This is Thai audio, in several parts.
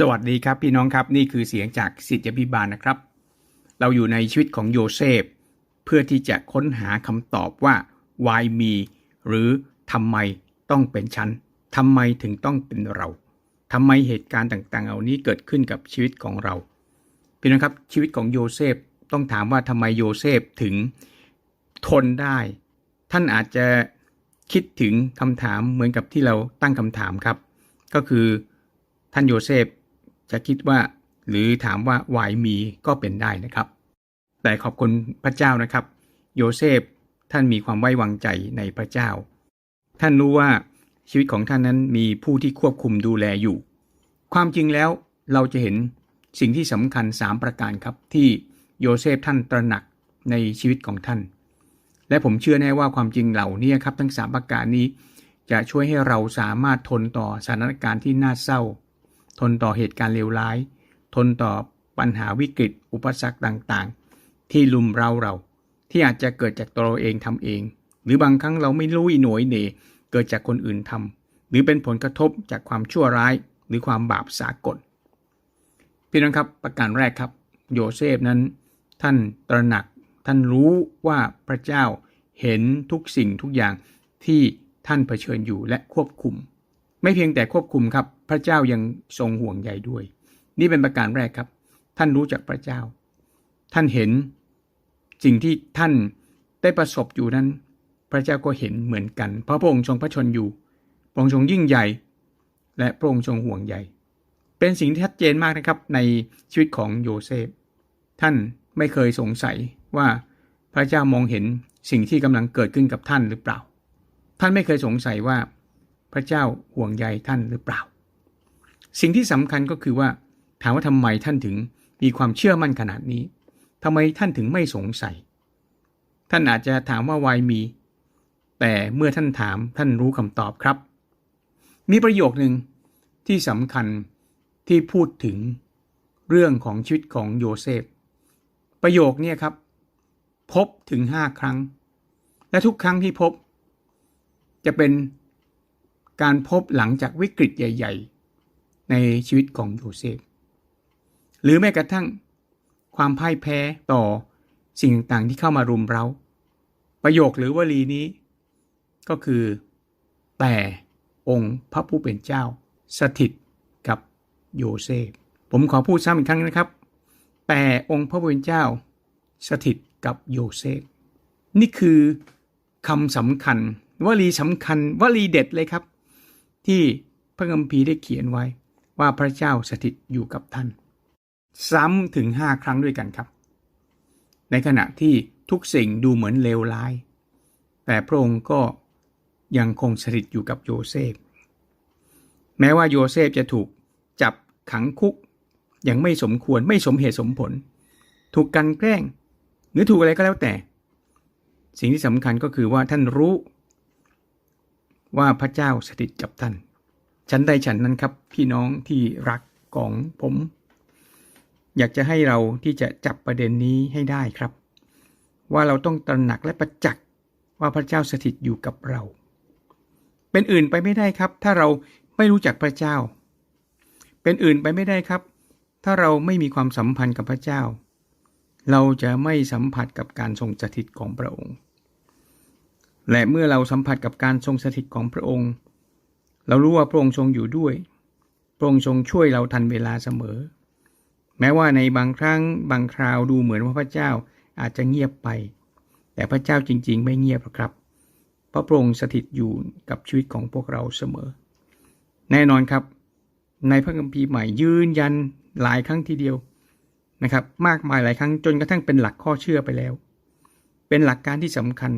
สวัสดีครับพี่น้องครับนี่คือเสียงจากสิทธิพิบาลนะครับ เราอยู่ในชีวิตของโยเซฟ เพื่อที่จะค้นหาคำตอบว่า why me หรือทำไมต้องเป็นฉันทำไมถึงต้องเป็นเราทำไมเหตุการณ์ต่างๆ เหล่านี้เกิดขึ้นกับชีวิตของเราพี่น้องครับชีวิตของโยเซฟต้องถามว่าทำไมโยเซฟถึงทนได้ ท่านอาจจะคิดถึงคำถามเหมือนกับที่เราตั้งคำถามครับ ก็คือท่านโยเซฟ จะคิดว่า หรือถามว่าวายมีก็เป็นได้นะครับ แต่ขอบคุณพระเจ้านะครับ โยเซฟท่านมีความไว้วางใจในพระเจ้า ท่านรู้ว่าชีวิตของท่านนั้นมีผู้ที่ควบคุมดูแลอยู่ ความจริงแล้วเราจะเห็นสิ่งที่สำคัญ 3 ประการครับที่โยเซฟท่านตระหนักในชีวิตของท่าน และผมเชื่อแน่ว่าความจริงเหล่านี้ครับทั้ง 3 ประการนี้ จะช่วยให้เราสามารถทนต่อสถานการณ์ที่น่าเศร้า ทนต่อเหตุการณ์เลวร้าย ทนต่อปัญหาวิกฤต อุปสรรคต่างๆ ที่ลุมเราเรา ที่อาจจะเกิดจากตัวเราเองทำเอง หรือบางครั้งเราไม่รู้อีหน่วยเหน่เกิดจากคนอื่นทำหรือเป็นผลกระทบจากความชั่วร้าย หรือความบาปสากลพี่น้องครับประการแรกครับ โยเซฟนั้น ท่านตระหนัก ท่านรู้ว่าพระเจ้าเห็นทุกสิ่งทุกอย่างที่ท่านเผชิญอยู่และควบคุม ไม่เพียงแต่ควบคุมครับ พระเจ้ายังทรงห่วงใยด้วย นี่เป็นประการแรกครับ ท่านรู้จักพระเจ้า ท่านเห็นสิ่งที่ท่านได้ประสบอยู่นั้น พระเจ้าก็เห็นเหมือนกัน เพราะพระองค์ทรงพระชนอยู่พระองค์ทรงยิ่งใหญ่ และพระองค์ทรงห่วงใยเป็นสิ่งที่ชัดเจนมากนะครับในชีวิตของโยเซฟ ท่านไม่เคยสงสัยว่าพระเจ้ามองเห็นสิ่งที่กำลังเกิดขึ้นกับท่านหรือเปล่า ท่านไม่เคยสงสัยว่า พระเจ้าห่วงใยท่านหรือเปล่า สิ่งที่สำคัญก็คือว่า ถามว่าทำไมท่านถึงมีความเชื่อมั่นขนาดนี้ทำไมท่านถึงไม่สงสัย ท่านอาจจะถามว่าวายมี แต่เมื่อท่านถามท่านรู้คำตอบครับ มีประโยคหนึ่งที่สำคัญที่พูดถึงเรื่องของชีวิตของโยเซฟ ประโยคนี้ครับ พบถึงห้าครั้ง และทุกครั้งที่พบ จะเป็น การพบหลังจากวิกฤตใหญ่ ๆ ในชีวิตของโยเซฟ หรือแม้กระทั่ง ความพ่ายแพ้ต่อสิ่งต่างๆที่เข้ามารุมเรา้า ประโยคหรือวลีนี้ ก็คือ แต่องค์พระผู้เป็นเจ้า สถิตกับโยเซฟ ผมขอพูดซ้ำอีกครั้งนะครับ แต่องค์พระผู้เป็นเจ้า สถิตกับโยเซฟ นี่คือคำสำคัญวลีสำคัญวลีเด็ดเลยครับ ที่พระคัมภีร์ได้เขียนไว้ ว่าพระเจ้าสถิตอยู่กับท่าน ซ้ำถึงห้าครั้งด้วยกันครับ ในขณะที่ทุกสิ่งดูเหมือนเลวร้าย แต่พระองค์ก็ยังคงสถิตอยู่กับโยเซฟ แม้ว่าโยเซฟจะถูกจับขังคุกอย่างไม่สมควรไม่สมเหตุสมผล ถูกกันแกล้ง หรือถูกอะไรก็แล้วแต่ สิ่งที่สำคัญก็คือว่าท่านรู้ ว่าพระเจ้าสถิตกับท่านฉันใดฉันนั้นครับพี่น้องที่รักของผม อยากจะให้เราที่จะจับประเด็นนี้ให้ได้ครับ ว่าเราต้องตระหนักและประจักษ์ว่าพระเจ้าสถิตอยู่กับเรา เป็นอื่นไปไม่ได้ครับ ถ้าเราไม่รู้จักพระเจ้า เป็นอื่นไปไม่ได้ครับ ถ้าเราไม่มีความสัมพันธ์กับพระเจ้า เราจะไม่สัมผัสกับการทรงสถิตของพระองค์ และเมื่อเราสัมผัสกับการทรงสถิตของพระองค์ เรารู้ว่าพระองค์ทรงอยู่ด้วย พระองค์ทรงช่วยเราทันเวลาเสมอ แม้ว่าในบางครั้งบางคราวดูเหมือนว่าพระเจ้าอาจจะเงียบไป แต่พระเจ้าจริง ๆ ไม่เงียบหรอกครับ เพราะพระองค์สถิตอยู่กับชีวิตของพวกเราเสมอ แน่นอนครับ ในพระคัมภีร์ใหม่ยืนยันหลายครั้งทีเดียวนะครับ มากมายหลายครั้งจนกระทั่งเป็นหลักข้อเชื่อไปแล้ว เป็นหลักการที่สำคัญ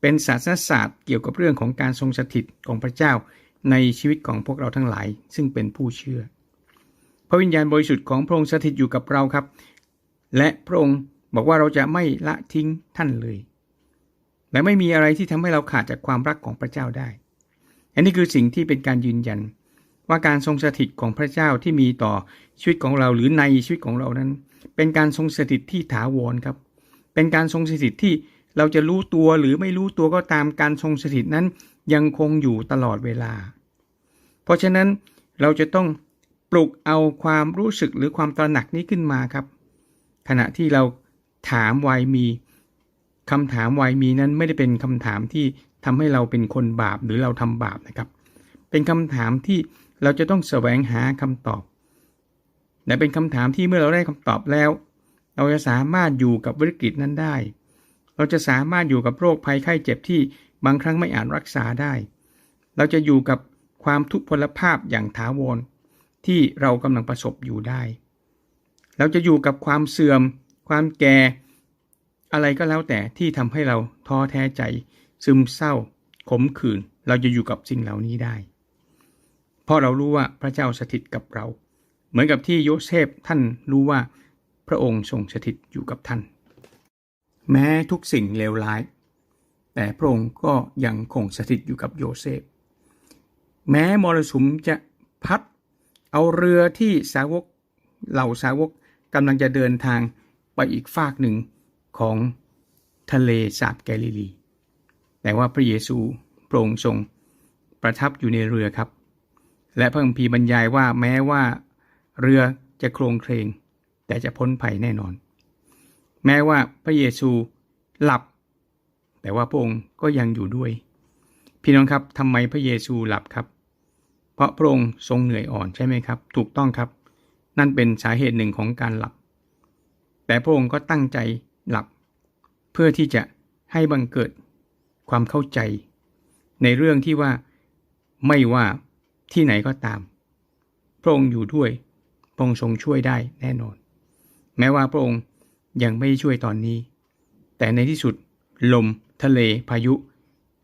เป็นศาสนศาสตร์เกี่ยวกับเรื่องของการทรงสถิตของพระเจ้าในชีวิตของพวกเราทั้งหลาย ซึ่งเป็นผู้เชื่อ พระวิญญาณบริสุทธิ์ของพระองค์สถิตอยู่กับเราครับ และพระองค์บอกว่าเราจะไม่ละทิ้งท่านเลย และไม่มีอะไรที่ทำให้เราขาดจากความรักของพระเจ้าได้ อันนี้คือสิ่งที่เป็นการยืนยัน ว่าการทรงสถิตของพระเจ้าที่มีต่อชีวิตของเราหรือในชีวิตของเรานั้น เป็นการทรงสถิตที่ถาวรครับ เป็นการทรงสถิตที่ เราจะรู้ตัวหรือไม่รู้ตัวก็ตามการทรงสถิตนั้นยังคงอยู่ตลอดเวลา เพราะฉะนั้นเราจะต้องปลุกเอาความรู้สึกหรือความตระหนักนี้ขึ้นมาครับ ขณะที่เราถามวายมีคำถามวายมีนั้นไม่ได้เป็นคำถามที่ทำให้เราเป็นคนบาปหรือเราทำบาปนะครับ เป็นคำถามที่เราจะต้องแสวงหาคำตอบ และเป็นคำถามที่เมื่อเราได้คำตอบแล้ว เราจะสามารถอยู่กับวิกฤตนั้นได้ เราจะสามารถอยู่กับโรคภัยไข้เจ็บที่บางครั้งไม่อาจรักษาได้ เราจะอยู่กับความทุกพลภาพอย่างถาวรที่เรากำลังประสบอยู่ได้ เราจะอยู่กับความเสื่อม ความแก่ อะไรก็แล้วแต่ที่ทำให้เราท้อแท้ใจ ซึมเศร้า ขมขื่น เราจะอยู่กับสิ่งเหล่านี้ได้ เพราะเรารู้ว่าพระเจ้าสถิตกับเรา เหมือนกับที่โยเซฟท่านรู้ว่าพระองค์ทรงสถิตอยู่กับท่าน แม้ทุกสิ่งเลวร้าย แต่พระองค์ก็ยังคงสถิตอยู่กับโยเซฟ แม้มรสุมจะพัดเอาเรือที่สาวกเหล่าสาวกกำลังจะเดินทางไปอีกฝากหนึ่งของทะเลสาบแกลิลี แต่ว่าพระเยซูพระองทรงประทับอยู่ในเรือครับ และพระคัมภีร์บรรยายว่าแม้ว่าเรือจะโครงเครงแต่จะพ้นภัยแน่นอน แม้ว่าพระเยซูหลับ แต่ว่าพระองค์ก็ยังอยู่ด้วย พี่น้องครับทำไมพระเยซูหลับครับ เพราะพระองค์ทรงเหนื่อยอ่อนใช่ไหมครับ ถูกต้องครับ นั่นเป็นสาเหตุหนึ่งของการหลับ แต่พระองค์ก็ตั้งใจหลับ เพื่อที่จะให้บังเกิดความเข้าใจ ในเรื่องที่ว่าไม่ว่าที่ไหนก็ตาม พระองค์อยู่ด้วยพระองค์ทรงช่วยได้แน่นอน แม้ว่าพระองค์ ยังไม่ช่วยตอนนี้ แต่ในที่สุด ลม ทะเลพายุ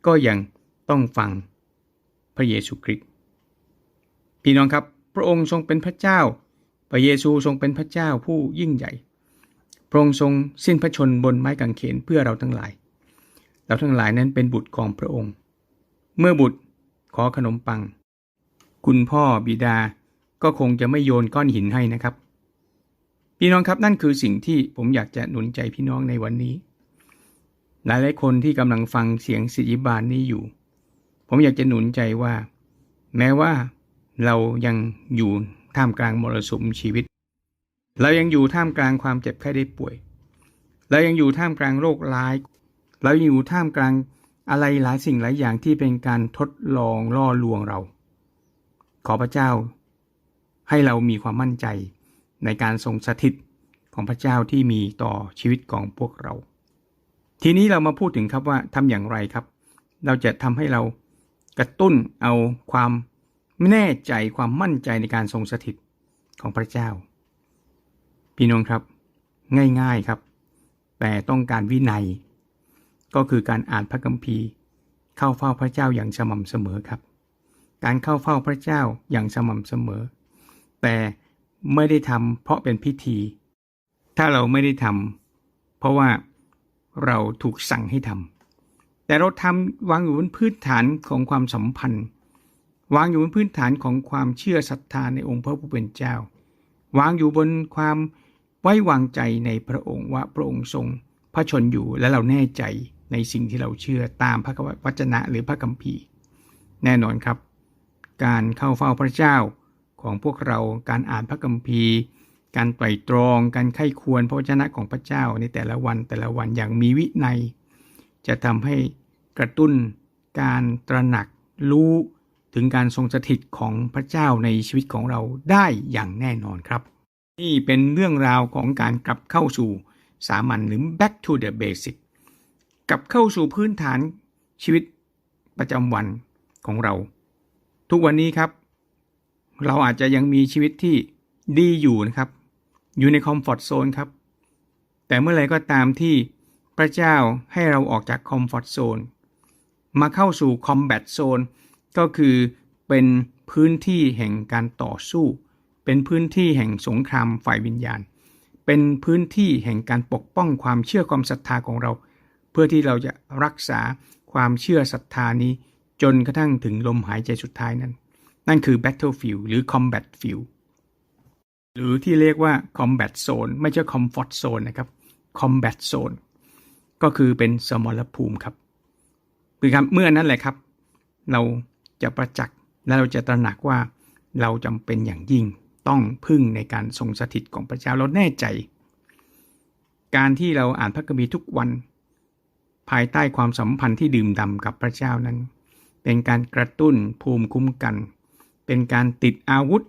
ก็ยังต้องฟังพระเยซูคริสต์พี่น้องครับ พระองค์ทรงเป็นพระเจ้า พระเยซูทรงเป็นพระเจ้าผู้ยิ่งใหญ่ พระองค์ทรงสิ้นพระชนบนไม้กางเขนเพื่อเราทั้งหลาย เราทั้งหลายนั้นเป็นบุตรของพระองค์ เมื่อบุตรขอขนมปัง คุณพ่อบิดาก็คงจะไม่โยนก้อนหินให้นะครับ พี่น้องครับนั่นคือสิ่งที่ผมอยากจะหนุนใจพี่น้องในวันนี้ หลายหลายคนที่กำลังฟังเสียงสิริบาลนี้อยู่ ผมอยากจะหนุนใจว่า แม้ว่าเรายังอยู่ท่ามกลางมรสุมชีวิต เรายังอยู่ท่ามกลางความเจ็บไข้ได้ป่วย เรายังอยู่ท่ามกลางโรคร้าย เรายังอยู่ท่ามกลางอะไรหลายสิ่งหลายอย่างที่เป็นการทดลองล่อลวงเรา ขอพระเจ้าให้เรามีความมั่นใจ ในการทรงสถิตของพระเจ้าที่มีต่อชีวิตของพวกเรา ทีนี้เรามาพูดถึงครับว่าทำอย่างไรครับ เราจะทำให้เรากระตุ้นเอาความแน่ใจความมั่นใจในการทรงสถิตของพระเจ้า พี่น้องครับ ง่ายๆครับ แต่ต้องการวินัย ก็คือการอ่านพระคัมภีร์ เข้าเฝ้าพระเจ้าอย่างสม่ำเสมอครับ การเข้าเฝ้าพระเจ้าอย่างสม่ำเสมอ แต่ ไม่ได้ทำเพราะเป็นพิธี ถ้าเราไม่ได้ทำเพราะว่าเราถูกสั่งให้ทำแต่เราทำวางอยู่บนพื้นฐานของความสัมพันธ์ วางอยู่บนพื้นฐานของความเชื่อศรัทธาในองค์พระผู้เป็นเจ้า วางอยู่บนความไว้วางใจในพระองค์ว่าพระองค์ทรงพระชนอยู่และเราแน่ใจในสิ่งที่เราเชื่อตามพระวจนะหรือพระคัมภีร์ แน่นอนครับ การเข้าเฝ้าพระเจ้า ของพวกเราการอ่านพระคัมภีร์ การไตรตรอง การไข้ควรพระวจนะของพระเจ้าในแต่ละวันแต่ละวันอย่างมีวินัย จะทำให้กระตุ้นการตระหนักรู้ถึงการทรงสถิตของพระเจ้าในชีวิตของเราได้อย่างแน่นอนครับ นี่เป็นเรื่องราวของการกลับเข้าสู่สามัญหรือ back to the basic กลับเข้าสู่พื้นฐานชีวิตประจำวันของเรา ทุกวันนี้ครับ เราอาจจะยังมีชีวิตที่ดีอยู่นะครับ อยู่ในคอมฟอร์ทโซนครับ แต่เมื่อไรก็ตามที่พระเจ้าให้เราออกจากคอมฟอร์ทโซนมาเข้าสู่คอมแบทโซนก็คือเป็นพื้นที่แห่งการต่อสู้ เป็นพื้นที่แห่งสงครามฝ่ายวิญญาณ เป็นพื้นที่แห่งการปกป้องความเชื่อความศรัทธาของเรา เพื่อที่เราจะรักษาความเชื่อศรัทธานี้จนกระทั่งถึงลมหายใจสุดท้ายนั้น นั่นคือ battlefield หรือ combat field หรือที่เรียกว่า combat zone ไม่ใช่ comfort zone นะครับ combat zone ก็คือเป็นสมรภูมิครับคือครับเมื่อนั้นแหละครับ เราจะประจักษ์และเราจะตระหนักว่าเราจำเป็นอย่างยิ่งต้องพึ่งในการทรงสถิตของพระเจ้าเราแน่ใจ การที่เราอ่านพระคัมภีร์ทุกวัน ภายใต้ความสัมพันธ์ที่ดื่มด่ำกับพระเจ้านั้น เป็นการกระตุ้นภูมิคุ้มกัน เป็นการติดอาวุธ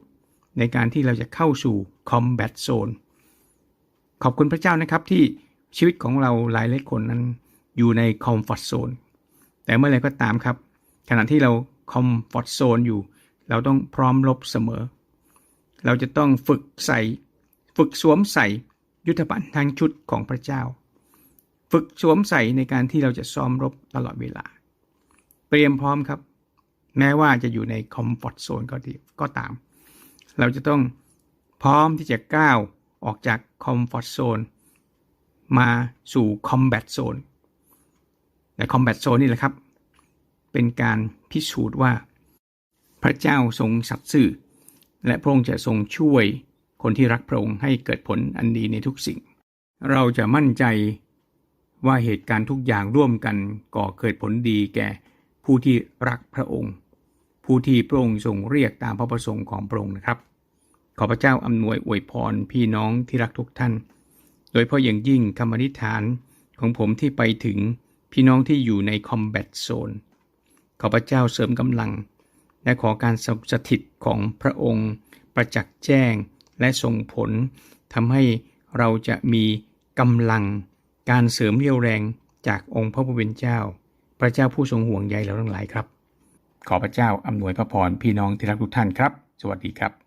ในการที่เราจะเข้าสู่ combat zone ขอบคุณพระเจ้านะครับที่ชีวิตของเราหลายหลายคนนั้นอยู่ใน comfort zone แต่เมื่อไรก็ตามครับ ขณะที่เรา comfort zone อยู่ เราต้องพร้อมรบเสมอ เราจะต้องฝึกใส่ฝึกสวมใส่ยุทธภัณฑ์ทางชุดของพระเจ้า ฝึกสวมใส่ในการที่เราจะซ้อมรบตลอดเวลา เตรียมพร้อมครับ แม้ว่าจะอยู่ใน comfort zone ก็ดีก็ตาม เราจะต้องพร้อมที่จะก้าวออกจาก comfort zone มาสู่ combat zone และ combat zone นี่แหละครับ เป็นการพิสูจน์ว่า พระเจ้าทรงสัตย์ซื่อ และพระองค์จะทรงช่วยคนที่รักพระองค์ให้เกิดผลอันดีในทุกสิ่ง เราจะมั่นใจว่าเหตุการณ์ทุกอย่างร่วมกันก่อเกิดผลดีแก่ผู้ที่รักพระองค์ ผู้ที่พระองค์ทรงเรียกตามพระประสงค์ของพระองค์นะครับ ขอพระเจ้าอำนวยอวยพรพี่น้องที่รักทุกท่าน โดยเพราะอย่างยิ่งคำอธิษฐานของผมที่ไปถึงพี่น้องที่อยู่ใน combat zone ขอพระเจ้าเสริมกำลัง และขอการสถิตของพระองค์ ประจักษ์แจ้งและส่งผลทำให้เราจะมีกำลัง การเสริมเรี่ยวแรงจากองค์พระผู้เป็นเจ้า พระเจ้าผู้ทรงห่วงใยเราทั้งหลายครับ ขอพระเจ้าอำนวยพระพรพี่น้องที่รักทุกท่านครับ สวัสดีครับ